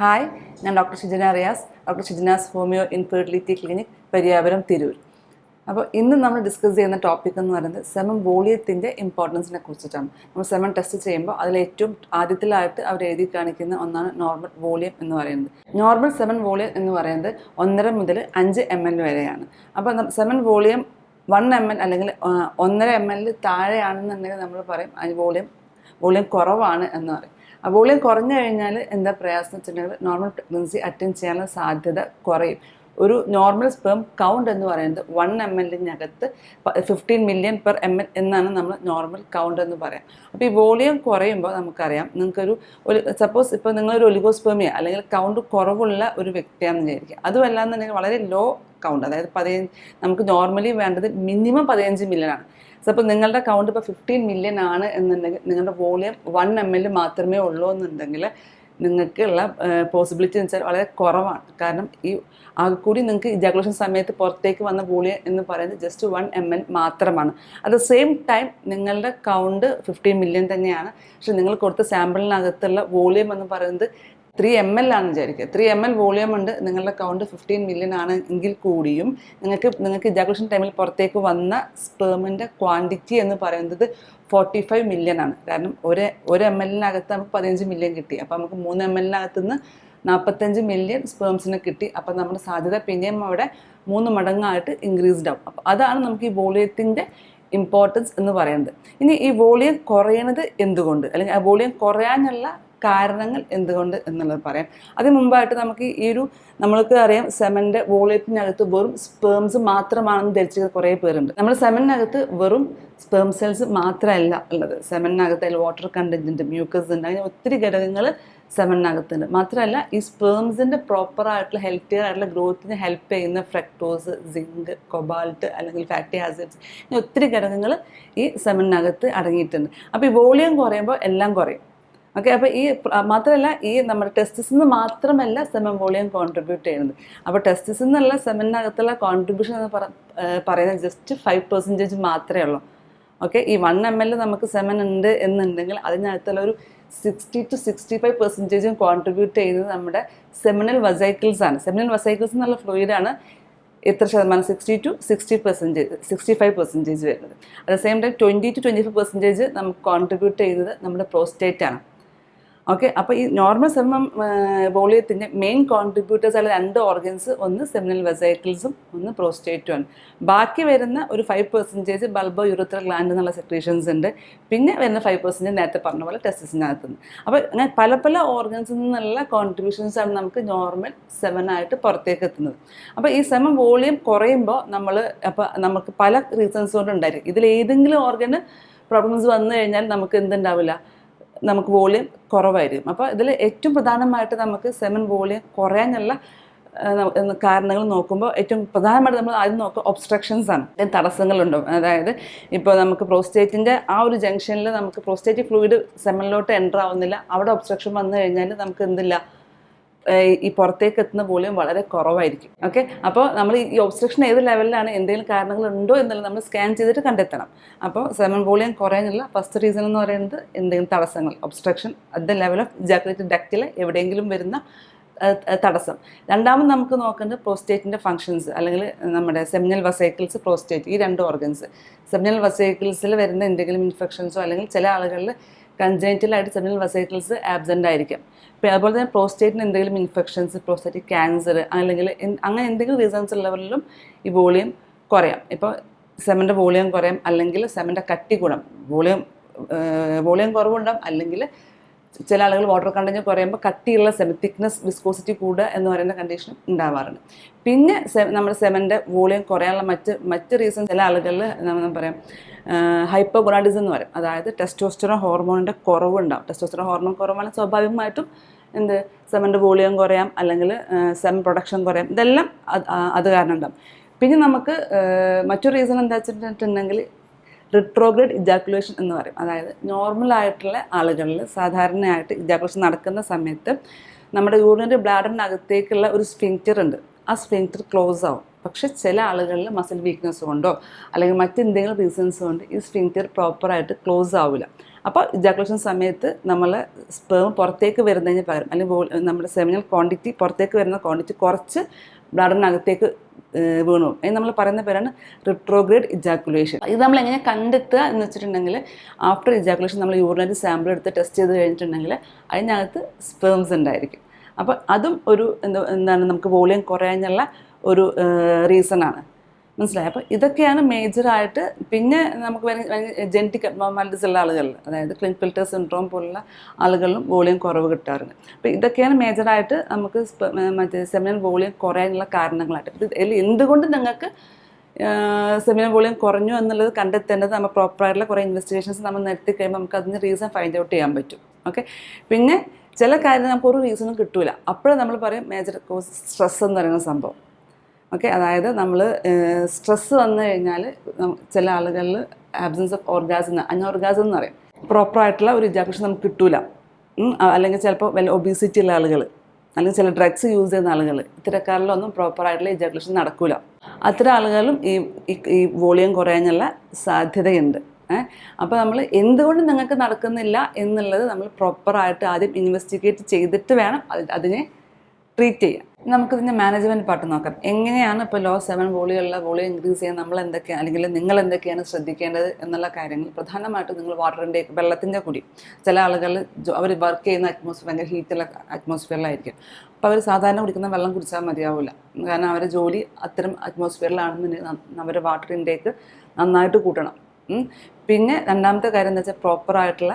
Hi ഞാൻ doctor Shijana Riyas doctor Shijana's homeo infertility clinic Pariyapuram Tirur. അപ്പോൾ ഇന്ന് നമ്മൾ ഡിസ്കസ് ചെയ്യുന്ന ടോപ്പിക് എന്ന് പറയുന്നത് സെമൻ വോളിയത്തിന്റെ ഇമ്പോർട്ടൻസിനെ കുറിച്ചിട്ടാണ്. നമ്മൾ സെമൻ ടെസ്റ്റ് ചെയ്യുമ്പോൾ അതിൽ ഏറ്റവും ആദ്യത്തിലായിട്ട് അവർ എഴുതി കാണിക്കുന്ന ഒന്നാണ് നോർമൽ വോളിയം എന്ന് പറയുന്നത്. നോർമൽ സെമൻ വോളിയം എന്ന് പറയുന്നത് ഒന്നര മുതൽ അഞ്ച് എം എൽ വരെയാണ്. അപ്പോൾ semen volume one M L അല്ലെങ്കിൽ ഒന്നര എം എല്ലിൽ താഴെയാണെന്നുണ്ടെങ്കിൽ നമ്മൾ പറയും വോളിയം വോളിയം കുറവാണ് എന്ന് പറയും. വോളിയം കുറഞ്ഞു കഴിഞ്ഞാൽ എന്താ പ്രയാസം വെച്ചിട്ടുണ്ടെങ്കിൽ നോർമൽ പ്രഗ്നൻസി അറ്റൻഡ് ചെയ്യാനുള്ള സാധ്യത കുറയും. ഒരു നോർമൽ സ്പേം കൗണ്ട് എന്ന് പറയുന്നത് one M എല്ലിനകത്ത് fifteen million per M L എന്നാണ് നമ്മൾ നോർമൽ കൗണ്ട് എന്ന് പറയാം. അപ്പോൾ ഈ വോളിയം കുറയുമ്പോൾ നമുക്കറിയാം നിങ്ങൾക്കൊരു ഒരു സപ്പോസ് ഇപ്പോൾ നിങ്ങളൊരു ഒലിഗോസ്പേമിയ അല്ലെങ്കിൽ കൗണ്ട് കുറവുള്ള ഒരു വ്യക്തിയാണെന്ന് വിചാരിക്കുക. അതുമല്ല എന്നുണ്ടെങ്കിൽ വളരെ ലോ കൗണ്ട് അതായത് പതിനഞ്ച് നമുക്ക് നോർമലി വേണ്ടത് മിനിമം പതിനഞ്ച് മില്യൺ ആണ്. അപ്പോൾ നിങ്ങളുടെ കൗണ്ട് ഇപ്പോൾ ഫിഫ്റ്റീൻ മില്യൺ ആണ് എന്നുണ്ടെങ്കിൽ നിങ്ങളുടെ വോളിയം വൺ എം എൽ മാത്രമേ ഉള്ളൂ എന്നുണ്ടെങ്കിൽ നിങ്ങൾക്കുള്ള പോസിബിലിറ്റി എന്ന് വെച്ചാൽ വളരെ കുറവാണ്. കാരണം ഈ ആകെ കൂടി നിങ്ങൾക്ക് ഇജാക്കുലേഷൻ സമയത്ത് പുറത്തേക്ക് വന്ന വോളിയം എന്ന് പറയുന്നത് ജസ്റ്റ് വൺ എം മാത്രമാണ്. അറ്റ് ദ സെയിം ടൈം നിങ്ങളുടെ കൗണ്ട് ഫിഫ്റ്റീൻ മില്യൺ തന്നെയാണ്. പക്ഷെ നിങ്ങൾ കൊടുത്ത സാമ്പിളിനകത്തുള്ള വോളിയം എന്ന് പറയുന്നത് ത്രീ എം എൽ ആണ് വിചാരിക്കുക. ത്രീ എം എൽ വോളിയം ഉണ്ട്. നിങ്ങളുടെ അക്കൗണ്ട് ഫിഫ്റ്റീൻ മില്യൺ ആണ് എങ്കിൽ കൂടിയും നിങ്ങൾക്ക് നിങ്ങൾക്ക് ഇജാക്കുലേഷൻ ടൈമിൽ പുറത്തേക്ക് വന്ന സ്പേമിന്റെ ക്വാണ്ടിറ്റി എന്ന് പറയുന്നത് ഫോർട്ടി ഫൈവ് മില്യൺ ആണ്. കാരണം ഒരു ഒരു എം എല്ലിനകത്ത് നമുക്ക് പതിനഞ്ച് മില്യൺ കിട്ടി. അപ്പോൾ നമുക്ക് മൂന്ന് എം എല്ലിനകത്ത് നിന്ന് നാൽപ്പത്തഞ്ച് മില്യൺ സ്പേംസിനെ കിട്ടി. അപ്പോൾ നമ്മുടെ സാധ്യത പിന്നെയും അവിടെ മൂന്ന് മടങ്ങായിട്ട് ഇൻക്രീസ്ഡ് ആവും. അപ്പോൾ അതാണ് നമുക്ക് ഈ വോളിയത്തിന്റെ ഇമ്പോർട്ടൻസ് എന്ന് പറയുന്നത്. ഇനി ഈ വോളിയം കുറയണത് എന്തുകൊണ്ട്? അല്ലെങ്കിൽ ആ വോളിയം കുറയാനുള്ള കാരണങ്ങൾ എന്തുകൊണ്ട് എന്നുള്ളത് പറയാം. അതിന് മുമ്പായിട്ട് നമുക്ക് ഈ ഒരു നമ്മൾക്ക് അറിയാം സെമന്റെ വോളിയത്തിനകത്ത് വെറും സ്പേംസ് മാത്രമാണെന്ന് ധരിച്ച കുറേ പേരുണ്ട്. നമ്മൾ സെമനകത്ത് വെറും സ്പേം സെൽസ് മാത്രമല്ല ഉള്ളത്. സെമനകത്ത് അതിൽ വാട്ടർ കണ്ടന്റ് മ്യൂക്കസ് ഉണ്ട് അങ്ങനെ ഒത്തിരി ഘടകങ്ങൾ സെമനകത്തുണ്ട് മാത്രമല്ല ഈ സ്പേംസിന്റെ പ്രോപ്പറായിട്ടുള്ള ഹെൽത്തിയർ ആയിട്ടുള്ള ഗ്രോത്തിന് ഹെൽപ്പ് ചെയ്യുന്ന ഫ്രക്ടോസ് സിങ്ക് കൊബാൾട്ട് അല്ലെങ്കിൽ ഫാറ്റി ആസിഡ്സ് ഇങ്ങനെ ഒത്തിരി ഘടകങ്ങൾ ഈ സെമനകത്ത് അടങ്ങിയിട്ടുണ്ട്. അപ്പോൾ ഈ വോളിയം കുറയുമ്പോൾ എല്ലാം കുറയും. ഓക്കെ അപ്പോൾ ഈ മാത്രമല്ല ഈ നമ്മുടെ ടെസ്റ്റിസ് നിന്ന് മാത്രമല്ല സെമൻ വോളിയം കോൺട്രിബ്യൂട്ട് ചെയ്യുന്നത്. അപ്പോൾ ടെസ്റ്റിസ് നിന്നുള്ള സെമനകത്തുള്ള കോൺട്രിബ്യൂഷൻ എന്ന് പറ പറയുന്നത് ജസ്റ്റ് ഫൈവ് പെർസെന്റേജ് മാത്രമേ ഉള്ളൂ. ഓക്കെ ഈ വൺ എം എൽ നമുക്ക് സെമൻ ഉണ്ട് എന്നുണ്ടെങ്കിൽ അതിനകത്തുള്ള ഒരു സിക്സ്റ്റി ടു സിക്സ്റ്റി ഫൈവ് പെർസെന്റേജും കോൺട്രിബ്യൂട്ട് ചെയ്യുന്നത് നമ്മുടെ സെമിനൽ വസൈക്കിൾസ് ആണ്. സെമിനൽ വസൈക്കിൾസ് എന്നുള്ള ഫ്ലൂയിഡാണ് എത്ര ശതമാനം? Sixty to sixty percentage sixty five percentage വരുന്നത്. At the same time twenty to twenty five percentage നമുക്ക് കോൺട്രിബ്യൂട്ട് ചെയ്യുന്നത് നമ്മുടെ പ്രോസ്റ്റേറ്റ് ആണ്. ഓക്കെ അപ്പോൾ ഈ നോർമൽ സെമം വോളിയത്തിന്റെ മെയിൻ കോൺട്രിബ്യൂട്ടേഴ്സ് ആയ രണ്ട് ഓർഗൻസ് ഒന്ന് സെമിനൽ വെസൈക്കിൾസും ഒന്ന് പ്രോസ്റ്റേറ്റും ആണ്. ബാക്കി വരുന്ന ഒരു five percentage bulbo urethra gland എന്നുള്ള സെക്രീഷൻസ് ഉണ്ട്. പിന്നെ വരുന്ന ഫൈവ് പെർസെന്റേജ് നേരത്തെ പറഞ്ഞ പോലെ ടെസ്റ്റിസിനകത്തുനിന്ന് അപ്പോൾ അങ്ങനെ പല പല ഓർഗൻസിൽ നിന്നുള്ള കോൺട്രിബ്യൂഷൻസ് ആണ് നമുക്ക് നോർമൽ സെവൻ ആയിട്ട് പുറത്തേക്ക് എത്തുന്നത്. അപ്പോൾ ഈ സെമം വോളിയം കുറയുമ്പോൾ നമ്മൾ അപ്പോൾ നമുക്ക് പല റീസൺസ് കൊണ്ട് ഉണ്ടായിരിക്കും. ഇതിൽ ഏതെങ്കിലും ഓർഗന് പ്രോബ്ലംസ് വന്നു കഴിഞ്ഞാൽ നമുക്ക് എന്തുണ്ടാവില്ല? നമുക്ക് വോളിയം കുറവായിരിക്കും. അപ്പോൾ ഇതിൽ ഏറ്റവും പ്രധാനമായിട്ട് നമുക്ക് സെമൻ വോളിയം കുറയാനുള്ള കാരണങ്ങൾ നോക്കുമ്പോൾ ഏറ്റവും പ്രധാനമായിട്ട് നമ്മൾ ആദ്യം നോക്കുക ഒബ്സ്ട്രക്ഷൻസ് ആണ്. തടസ്സങ്ങളുണ്ടോ. അതായത് ഇപ്പോൾ നമുക്ക് പ്രോസ്റ്റേറ്റിന്റെ ആ ഒരു ജംഗ്ഷനിൽ നമുക്ക് പ്രോസ്റ്റേറ്റ് ഫ്ലൂയിഡ് സെമനിലോട്ട് എന്റർ ആവുന്നില്ല. അവിടെ ഒബ്സ്ട്രക്ഷൻ വന്നു കഴിഞ്ഞാൽ നമുക്ക് എന്തില്ല? ഈ പുറത്തേക്ക് എത്തുന്ന വോളിയം വളരെ കുറവായിരിക്കും. ഓക്കെ? അപ്പോൾ നമ്മൾ ഈ ഒബ്സ്ട്രക്ഷൻ ഏത് ലെവലിലാണ് എന്തെങ്കിലും കാരണങ്ങൾ ഉണ്ടോ എന്നുള്ളത് നമ്മൾ സ്കാൻ ചെയ്തിട്ട് കണ്ടെത്തണം. അപ്പോൾ സെമൻ വോളിയം കുറയാനുള്ള ഫസ്റ്റ് റീസൺ എന്ന് പറയുന്നത് എന്തെങ്കിലും തടസ്സങ്ങൾ. Obstruction at the level of ejaculated ഡക്റ്റിൽ എവിടെയെങ്കിലും വരുന്ന തടസ്സം. രണ്ടാമത് നമുക്ക് നോക്കേണ്ടത് പ്രോസ്റ്റേറ്റിന്റെ ഫങ്ഷൻസ് അല്ലെങ്കിൽ നമ്മുടെ സെമിനൽ വസൈക്കിൾസ് പ്രോസ്റ്റേറ്റ് ഈ രണ്ട് ഓർഗൻസ് സെമിനൽ വസൈക്കിൾസിൽ വരുന്ന എന്തെങ്കിലും ഇൻഫെക്ഷൻസോ അല്ലെങ്കിൽ ചില ആളുകളിൽ കൺജന്റലായിട്ട് സെമിനൽ വസൈക്കിൾസ് ആബ്സെന്റ് ആയിരിക്കും. അതുപോലെ തന്നെ പ്രോസ്റ്റേറ്റിന് എന്തെങ്കിലും ഇൻഫെക്ഷൻസ് പ്രോസ്റ്റേറ്റിക് ക്യാൻസർ അല്ലെങ്കിൽ അങ്ങനെ എന്തെങ്കിലും റീസൺസ് ഉള്ളവരിലും ഈ വോളിയം കുറയാം. ഇപ്പോൾ സെമന്റെ വോളിയം കുറയാം അല്ലെങ്കിൽ സെമന്റെ കട്ടി കൂടാം. വോളിയം വോളിയം കുറവുണ്ടാകും അല്ലെങ്കിൽ ചില ആളുകൾ വാട്ടർ കണ്ടന്റ് കുറയുമ്പോൾ കട്ടിയുള്ള സെമൻ തിക്നെസ് വിസ്കോസിറ്റി കൂടുക എന്ന് പറയുന്ന കണ്ടീഷൻ ഉണ്ടാവാറുണ്ട്. പിന്നെ നമ്മുടെ സെമന്റെ വോളിയം കുറയാനുള്ള മറ്റ് മറ്റ് റീസൺ ചില ആളുകളിൽ നമ്മൾ പറയാം ഹൈപ്പോഗൊണാഡിസം എന്ന് പറയും. അതായത് ടെസ്റ്റോസ്റ്ററോൺ ഹോർമോണിന്റെ കുറവുണ്ടാവും. ടെസ്റ്റോസ്റ്ററോൺ ഹോർമോൺ കുറവാണ് സ്വാഭാവികമായിട്ടും എന്ത് സെമന്റെ വോളിയം കുറയാം. അല്ലെങ്കിൽ സെമൻ പ്രൊഡക്ഷൻ കുറയാം. ഇതെല്ലാം അത് കാരണം ഉണ്ടാവും പിന്നെ നമുക്ക് മറ്റു മറ്റൊരു റീസൺ എന്താ വെച്ചിട്ടുണ്ടെങ്കിൽ റിട്രോഗ്രേഡ് ഇജാക്കുലേഷൻ എന്ന് പറയും. അതായത് നോർമൽ ആയിട്ടുള്ള ആളുകളിൽ സാധാരണയായിട്ട് ഇജാക്കുലേഷൻ നടക്കുന്ന സമയത്ത് നമ്മുടെ യൂറിനറി ബ്ലാഡറിനകത്തേക്കുള്ള ഒരു സ്ഫിങ്ക്ചർ ഉണ്ട്. ആ സ്ഫിങ്ക്ചർ ക്ലോസ് ആവും. പക്ഷെ ചില ആളുകളിൽ മസിൽ വീക്ക്നെസ് കൊണ്ടോ അല്ലെങ്കിൽ മറ്റെന്തെങ്കിലും റീസൺസ് കൊണ്ട് ഈ സ്ഫിങ്ക്ചർ പ്രോപ്പറായിട്ട് ക്ലോസ് ആവില്ല അപ്പോൾ ഇജാക്കുലേഷൻ സമയത്ത് നമ്മൾ സ്പേം പുറത്തേക്ക് വരുന്നതിന് പകരം അല്ലെങ്കിൽ നമ്മുടെ സെമിനൽ ക്വാണ്ടിറ്റി പുറത്തേക്ക് വരുന്ന ക്വാണ്ടിറ്റി കുറച്ച് ബ്ലഡിനകത്തേക്ക് ഏഹ് വീണു. അതിന് നമ്മൾ പറയുന്ന പേരാണ് റിട്രോഗ്രേഡ് ഇജാക്കുലേഷൻ ഇത് നമ്മൾ എങ്ങനെ കണ്ടെത്തുക എന്ന് വെച്ചിട്ടുണ്ടെങ്കിൽ ആഫ്റ്റർ ഇജാക്കുലേഷൻ നമ്മൾ യൂറിനറി സാമ്പിൾ എടുത്ത് ടെസ്റ്റ് ചെയ്ത് കഴിഞ്ഞിട്ടുണ്ടെങ്കിൽ അതിനകത്ത് സ്പേംസ് ഉണ്ടായിരിക്കും. അപ്പോൾ അതും ഒരു എന്താ എന്താണ് നമുക്ക് വോളിയം കുറയാനുള്ള ഒരു റീസണാണ് മനസ്സിലായി. അപ്പോൾ ഇതൊക്കെയാണ് മേജറായിട്ട് പിന്നെ നമുക്ക് ജെനറ്റിക് അബ്നോർമാലിറ്റീസ് ഉള്ള ആളുകളിൽ അതായത് ക്ലിൻ ഫിൽറ്റർ സിൻഡ്രോം പോലുള്ള ആളുകളിലും വോളിയം കുറവ് കിട്ടാറുണ്ട്. അപ്പോൾ ഇതൊക്കെയാണ് മേജറായിട്ട് നമുക്ക് മറ്റേ സെമിനൽ വോളിയം കുറയാനുള്ള കാരണങ്ങളായിട്ട്. ഇത് ഇതിൽ എന്തുകൊണ്ട് നിങ്ങൾക്ക് സെമിനൽ വോളിയം കുറഞ്ഞു എന്നുള്ളത് കണ്ടെത്തേണ്ടത് നമ്മൾ പ്രോപ്പറായിട്ടുള്ള കുറേ ഇൻവെസ്റ്റിഗേഷൻസ് നമ്മൾ നടത്തി കഴിയുമ്പോൾ നമുക്ക് അതിന് റീസൺ ഫൈൻഡ് ഔട്ട് ചെയ്യാൻ പറ്റും. ഓക്കെ പിന്നെ ചില കാര്യങ്ങൾ നമുക്ക് ഒരു റീസണും കിട്ടൂല. അപ്പോഴേ നമ്മൾ പറയും മേജർ കോസ് സ്ട്രെസ് എന്ന് പറയുന്ന സംഭവം. ഓക്കെ അതായത് നമ്മൾ സ്ട്രെസ്സ് വന്നു കഴിഞ്ഞാൽ ചില ആളുകളിൽ ആബ്സൻസ് ഓഫ് ഓർഗാസം അനോർഗാസം എന്ന് പറയും. പ്രോപ്പറായിട്ടുള്ള ഒരു ഇജാക്കുഷൻ നമുക്ക് കിട്ടൂല. അല്ലെങ്കിൽ ചിലപ്പോൾ വല്ല ഒബീസിറ്റി ഉള്ള ആളുകൾ അല്ലെങ്കിൽ ചില ഡ്രഗ്സ് യൂസ് ചെയ്യുന്ന ആളുകൾ ഇത്തരക്കാരിലൊന്നും പ്രോപ്പറായിട്ടുള്ള ഇജാക്കുലേഷൻ നടക്കൂല. അത്തരം ആളുകളും ഈ ഈ- വോളിയം കുറയാനുള്ള സാധ്യതയുണ്ട്. അപ്പോൾ നമ്മൾ എന്തുകൊണ്ട് നിങ്ങൾക്ക് നടക്കുന്നില്ല എന്നുള്ളത് നമ്മൾ പ്രോപ്പറായിട്ട് ആദ്യം ഇൻവെസ്റ്റിഗേറ്റ് ചെയ്തിട്ട് വേണം അതിനെ ട്രീറ്റ് ചെയ്യാം നമുക്കിതിന്റെ മാനേജ്മെന്റ് പാർട്ട് നോക്കാം. എങ്ങനെയാണ് ഇപ്പോൾ ലോ സെവൻ വോളിയുള്ള വോളിയം ഇൻക്രീസ് ചെയ്യാൻ നമ്മൾ എന്തൊക്കെയാണ് അല്ലെങ്കിൽ നിങ്ങൾ എന്തൊക്കെയാണ് ശ്രദ്ധിക്കേണ്ടത് എന്നുള്ള കാര്യങ്ങൾ പ്രധാനമായിട്ടും നിങ്ങൾ വാട്ടറിന്റെ വെള്ളത്തിന്റെ കൂടി. ചില ആളുകൾ അവർ വർക്ക് ചെയ്യുന്ന അറ്റ്മോസ്ഫിയർ ഭയങ്കര ഹീറ്റുള്ള അറ്റ്മോസ്ഫിയറിലായിരിക്കും അപ്പോൾ അവർ സാധാരണ കുടിക്കുന്ന വെള്ളം കുടിച്ചാൽ മതിയാവില്ല കാരണം അവരുടെ ജോലി അത്തരം അറ്റ്മോസ്ഫിയറിലാണെന്നുണ്ടെങ്കിൽ അവരുടെ വാട്ടർ ഇൻടേക്ക് നന്നായിട്ട് കൂട്ടണം. പിന്നെ രണ്ടാമത്തെ കാര്യം എന്താ വെച്ചാൽ പ്രോപ്പറായിട്ടുള്ള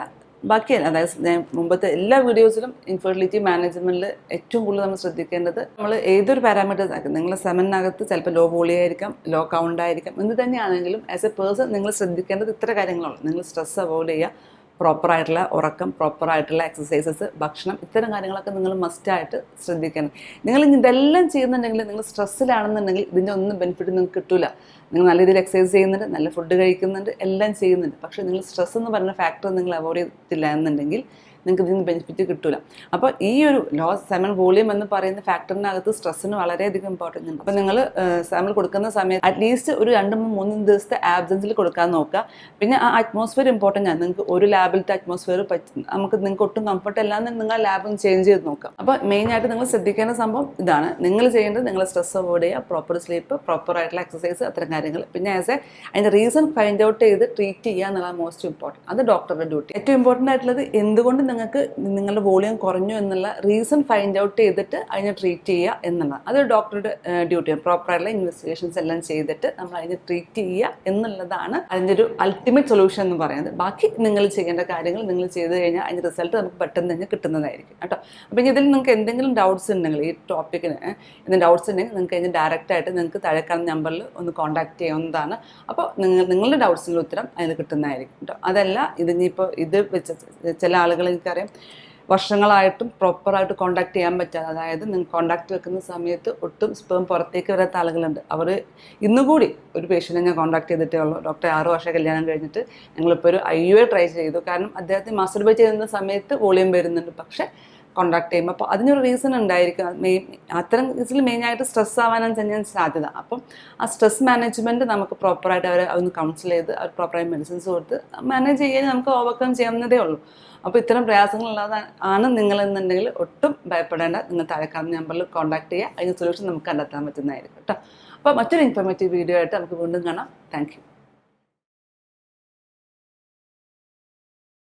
ബാക്കി അതായത് ഞാൻ മുമ്പത്തെ എല്ലാ വീഡിയോസിലും ഇൻഫെർട്ടിലിറ്റി മാനേജ്മെന്റിൽ ഏറ്റവും കൂടുതൽ നമ്മൾ ശ്രദ്ധിക്കേണ്ടത് നമ്മൾ ഏതൊരു പാരാമീറ്റേഴ്സ് ആക്കും. നിങ്ങൾ സെമനകത്ത് ചിലപ്പോൾ ലോ വോളി ആയിരിക്കാം ലോ കൗണ്ട് ആയിരിക്കാം. എന്ത് തന്നെയാണെങ്കിലും ആസ് എ പേഴ്സൺ നിങ്ങൾ ശ്രദ്ധിക്കേണ്ടത് ഇത്ര കാര്യങ്ങളുള്ളൂ നിങ്ങൾ സ്ട്രെസ് അവോയ്ഡ് ചെയ്യുക. പ്രോപ്പറായിട്ടുള്ള ഉറക്കം പ്രോപ്പറായിട്ടുള്ള എക്സസൈസസ് ഭക്ഷണം ഇത്തരം കാര്യങ്ങളൊക്കെ നിങ്ങൾ മസ്റ്റായിട്ട് ശ്രദ്ധിക്കണം. നിങ്ങൾ ഇതെല്ലാം ചെയ്യുന്നുണ്ടെങ്കിൽ നിങ്ങൾ സ്ട്രെസ്സിലാണെന്നുണ്ടെങ്കിൽ ഇതിന്റെ ഒന്നും ബെനിഫിറ്റ് നിങ്ങൾക്ക് കിട്ടില്ല നിങ്ങൾ നല്ല രീതിയിൽ എക്സസൈസ് ചെയ്യുന്നുണ്ട് നല്ല ഫുഡ് കഴിക്കുന്നുണ്ട് എല്ലാം ചെയ്യുന്നുണ്ട്. പക്ഷേ നിങ്ങൾ സ്ട്രെസ് എന്ന് പറയുന്ന ഫാക്ടർ നിങ്ങൾ അവോയ്ഡ് ചെയ്തില്ല എന്നുണ്ടെങ്കിൽ നിങ്ങൾക്ക് ഇതിന് ബെനിഫിറ്റ് കിട്ടൂല. അപ്പോൾ ഈ ഒരു ലോ സെമൻ വോളിയം എന്ന് പറയുന്ന ഫാക്ടറിനകത്ത് സ്ട്രെസ്സിന് വളരെയധികം ഇമ്പോർട്ടന്റ് ഉണ്ട്. അപ്പോൾ നിങ്ങൾ സാമ്പിൾ കൊടുക്കുന്ന സമയത്ത് അറ്റ്ലീസ്റ്റ് ഒരു രണ്ട് മൂന്ന് ദിവസത്തെ ആബ്സൻസിൽ കൊടുക്കാൻ നോക്കുക. പിന്നെ ആ അറ്റ്മോസ്ഫിയർ ഇമ്പോർട്ടന്റ് ആണ്. നിങ്ങൾക്ക് ഒരു ലാബിലത്തെ അറ്റ്മോസ്ഫിയർ നമുക്ക് നിങ്ങൾക്ക് ഒട്ടും കംഫർട്ട് അല്ലാന്ന് നിങ്ങൾ ലാബ് ഒന്ന് ചേഞ്ച് ചെയ്ത് നോക്കുക. അപ്പോൾ മെയിനായിട്ട് നിങ്ങൾ ശ്രദ്ധിക്കേണ്ട സംഭവം ഇതാണ്. നിങ്ങൾ ചെയ്യേണ്ടത് നിങ്ങൾ സ്ട്രെസ് അവോയ്ഡ് ചെയ്യുക പ്രോപ്പർ സ്ലീപ്പ് പ്രോപ്പർ ആയിട്ടുള്ള എക്സസൈസ് അത്തരം കാര്യങ്ങൾ. പിന്നെ ആസ് എ അതിന്റെ റീസൺ ഫൈൻഡ് ഔട്ട് ചെയ്ത് ട്രീറ്റ് ചെയ്യുക എന്നുള്ളതാണ് മോസ്റ്റ് ഇമ്പോർട്ടന്റ് അത് ഡോക്ടറുടെ ഡ്യൂട്ടി ഏറ്റവും ഇമ്പോർട്ടന്റ് ആയിട്ടുള്ളത് എന്തുകൊണ്ട് നിങ്ങൾക്ക് നിങ്ങളുടെ വോളിയം കുറഞ്ഞു എന്നുള്ള റീസൺ ഫൈൻഡ് ഔട്ട് ചെയ്തിട്ട് അതിനെ ട്രീറ്റ് ചെയ്യുക എന്നുള്ളത് അത് ഡോക്ടറുടെ ഡ്യൂട്ടിയാണ് പ്രോപ്പറായിട്ടുള്ള ഇൻവെസ്റ്റിഗേഷൻസ് എല്ലാം ചെയ്തിട്ട് നമ്മൾ അതിനെ ട്രീറ്റ് ചെയ്യുക എന്നുള്ളതാണ് അതിന്റെ ഒരു അൾട്ടിമേറ്റ് സൊല്യൂഷൻ എന്ന് പറയുന്നത്. ബാക്കി നിങ്ങൾ ചെയ്യേണ്ട കാര്യങ്ങൾ നിങ്ങൾ ചെയ്ത് കഴിഞ്ഞാൽ അതിന്റെ റിസൾട്ട് നമുക്ക് പെട്ടെന്ന് തന്നെ കിട്ടുന്നതായിരിക്കും കേട്ടോ. അപ്പോൾ ഇതിൽ നിങ്ങൾക്ക് എന്തെങ്കിലും ഡൗട്ട്സ് ഉണ്ടെങ്കിൽ ഈ ടോപ്പിക്കിന് എന്തെങ്കിലും ഡൗട്ട്സ് ഉണ്ടെങ്കിൽ നിങ്ങൾക്ക് അതിന് ഡയറക്റ്റ് ആയിട്ട് നിങ്ങൾക്ക് താഴെ കാണുന്ന നമ്പറിൽ ഒന്ന് കോൺടാക്ട് ചെയ്യാവുന്നതാണ്. അപ്പോൾ നിങ്ങൾ നിങ്ങളുടെ ഡൗട്ട്സിന്റെ ഉത്തരം അതിന് കിട്ടുന്നതായിരിക്കും കേട്ടോ. അതല്ല ഇതിനിപ്പോൾ ഇത് വെച്ച് ചില ആളുകൾ എനിക്കറിയാം വർഷങ്ങളായിട്ടും പ്രോപ്പറായിട്ട് കോണ്ടാക്ട് ചെയ്യാൻ പറ്റാതെ അതായത് നിങ്ങൾ കോണ്ടാക്ട് വെക്കുന്ന സമയത്ത് ഒട്ടും സ്പേം പുറത്തേക്ക് വരാത്ത ആളുകളുണ്ട്. അവർ ഇന്നുകൂടി ഒരു പേഷ്യന്റിനെ ഞാൻ കോണ്ടാക്ട് ചെയ്തിട്ടേ ഉള്ളൂ. ഡോക്ടറെ ആറ് വർഷം കല്യാണം കഴിഞ്ഞിട്ട് ഞങ്ങളിപ്പോൾ ഒരു ഐ യു ട്രൈ ചെയ്തു. കാരണം അദ്ദേഹത്തിന് മാസ്റ്റർബേ ചെയ്യുന്ന സമയത്ത് വോളിയം വരുന്നുണ്ട്. പക്ഷേ കോണ്ടാക്ട് ചെയ്യുമ്പോൾ അപ്പോൾ അതിനൊരു റീസൺ ഉണ്ടായിരിക്കും. മെയിൻ അത്തരം കേസിൽ മെയിനായിട്ട് സ്ട്രെസ് ആവാനാണ് തന്നെയാണ് സാധ്യത. അപ്പം ആ സ്ട്രെസ് മാനേജ്മെന്റ് നമുക്ക് പ്രോപ്പറായിട്ട് അവരെ ഒന്ന് കൗൺസിൽ ചെയ്ത് അവർ പ്രോപ്പറായി മെഡിസിൻസ് കൊടുത്ത് മാനേജ് ചെയ്യാൻ നമുക്ക് ഓവർകം ചെയ്യാവുന്നതേ ഉള്ളൂ. അപ്പോൾ ഇത്തരം പ്രയാസങ്ങളുള്ളത് ആണ് നിങ്ങളെന്നുണ്ടെങ്കിൽ ഒട്ടും ഭയപ്പെടേണ്ട. നിങ്ങൾ താഴെ കാണുന്ന നമ്പറിൽ കോൺടാക്ട് ചെയ്യുക. അതിന് സൊല്യൂഷൻ നമുക്ക് കണ്ടെത്താൻ പറ്റുന്നതായിരിക്കും കേട്ടോ. അപ്പോൾ മറ്റൊരു ഇൻഫോർമേറ്റീവ് വീഡിയോ ആയിട്ട് നമുക്ക് വീണ്ടും കാണാം. താങ്ക്